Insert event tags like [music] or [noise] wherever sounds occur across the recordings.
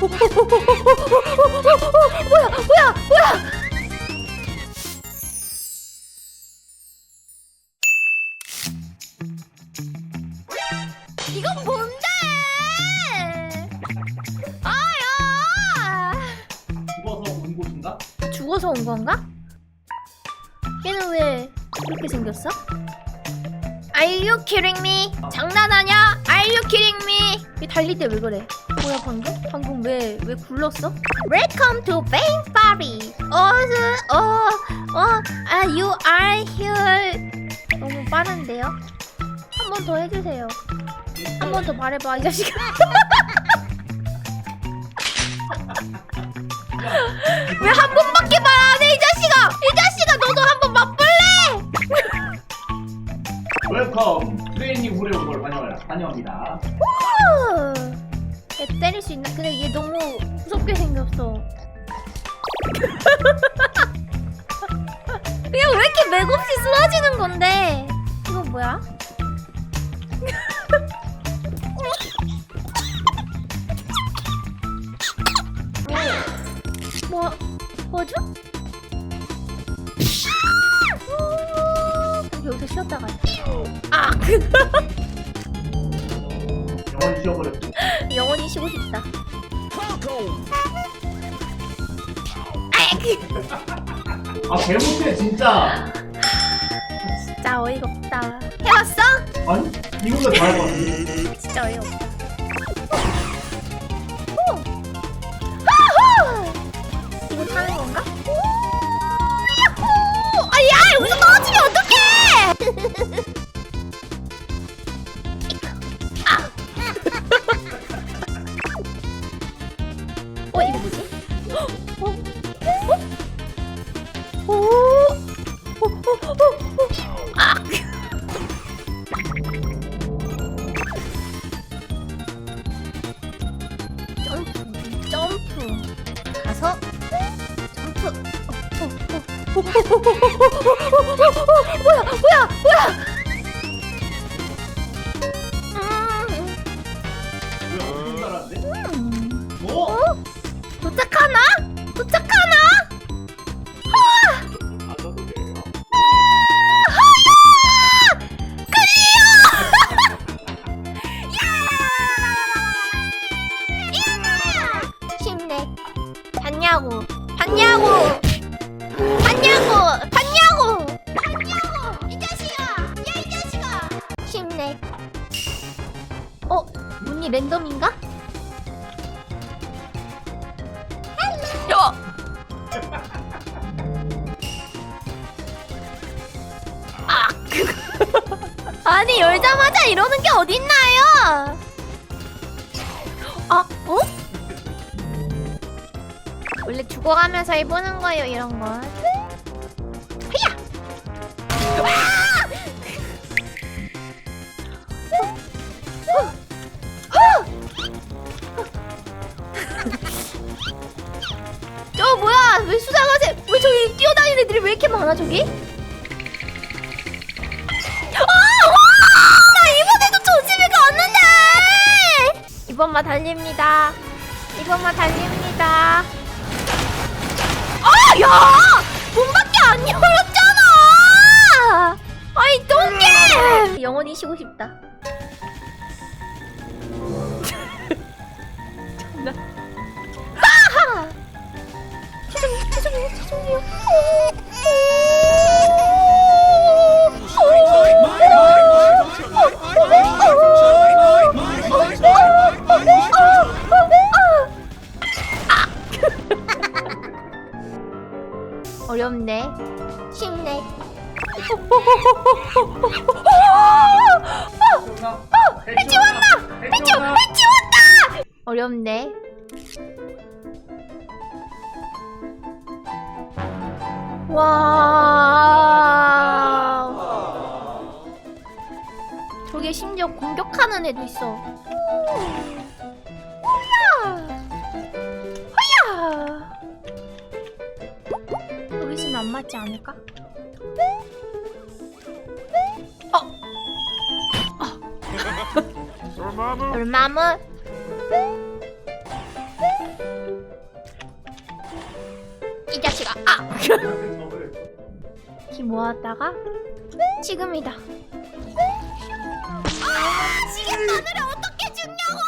뭐야 뭐야 뭐야 이건 뭔데 아야 죽어서 온 곳인가? 죽어서 온 건가? 얘는 왜 그렇게 생겼어? Are you kidding me? 장난하냐? Are you kidding me? 얘 달릴 때 왜 그래? 뭐야 방금? 방금 왜 왜 굴렀어? Welcome to Bang Barbie. 어서 어 어 아 you are here. 너무 빠른데요? 한 번 더 해주세요. 한 번 더 말해봐 이 자식아. [laughs] 왜 한 번 웰컴 트레이닝 온걸 환영합니다. 환영합니다. 얘 때릴 수 있나? 근데 얘 너무 무섭게 생겼어. [laughs] 그냥 왜 이렇게 맥없이 쓰러지는 건데? 이거 뭐야? [laughs] 뭐 뭐죠? 음, 여기서 쉬었다가 아 영원 쉬어버렸고. 영원히 쉬고 싶다. 아이, 아 개못해 진짜. 진짜 어이가 없다. 해봤어? 아니 이거보다 잘할 것 같은데. 진짜 어이가 없다. 오! 오! 오! 오! 아! 점프, 점프. 가서 점프. 어, 어, 어. 뭐야, 뭐야, 뭐야? 음, 뭐야 엄청 잘하는데? 음. 뭐? 어? 도착하나? 봤냐고. 봤냐고. 봤냐고. 봤냐고. 이 자식아. 야, 이 자식아. 힘내. 어? 문이 랜덤인가? 야! 아, 아니 열자마자 이러는 게 어딨나요? 아, 어? 원래 죽어가면서 해보는 거예요 이런 건. 아! 저 뭐야? 왜 수상하세? 왜 저기 뛰어다니는 애들이 왜 이렇게 많아 저기? 아! 이번만 달립니다. 이번만 달립니다. 아, 야! 문밖에 안 열었잖아! 아이, 똥개! 영원히 쉬고 싶다. [laughs] 존나. 아하! 죄송해요, 죄송해요, 죄송해요. 어렵네. 쉽네. 해치 왔나? 해치? 해치 왔다! 어렵네. 와. 저게 심지어 공격하는 애도 있어. 맞지 않을까? 어. Dormammu, dormammu. 이 자식아 아! 키 모았다가 지금이다 아 지금 마늘을 어떻게 죽냐고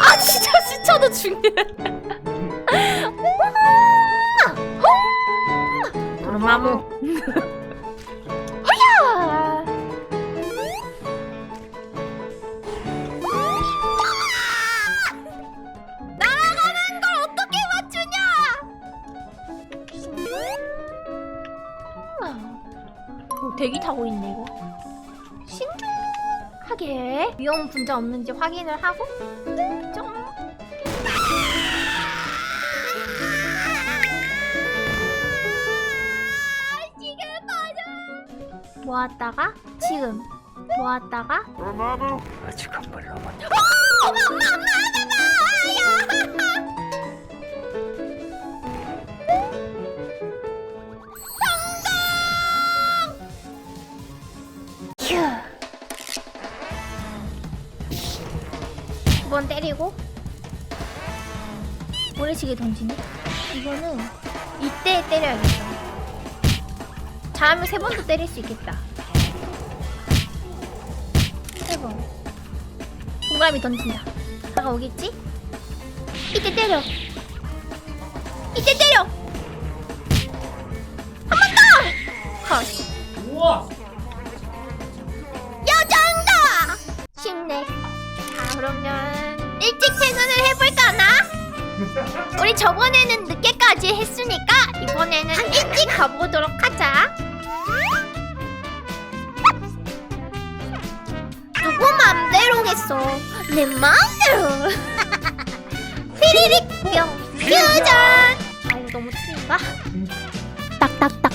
아 진짜 스쳐도 죽네 마무. 허야 [laughs] 날아가는 걸 어떻게 맞추냐? 어, 대기 타고 있네 이거. 신중하게. 위험 분자 없는지 확인을 하고 좀 모았다가 지금 모았다가 아직 한 발 남았다. 휴. 두 번 때리고 모래시계 던지네. 이거는 이때 때려야겠다. 잘하면 세 번도 때릴 수 있겠다. 세 번. 동그라미 던진다. 다가오겠지? 이때 때려. 이때 때려. 한 번 더. 컷. 우와 여장다! 쉽네. 자, 그러면 일찍 퇴근을 해볼까나? 우리 저번에는 늦게까지 했으니까 이번에는 일찍 가보도록 하자. 맘대로겠어. 내 맘대로. [laughs] 휘리릭 뿅 퓨전. 아우 너무 틀린가? 딱딱딱.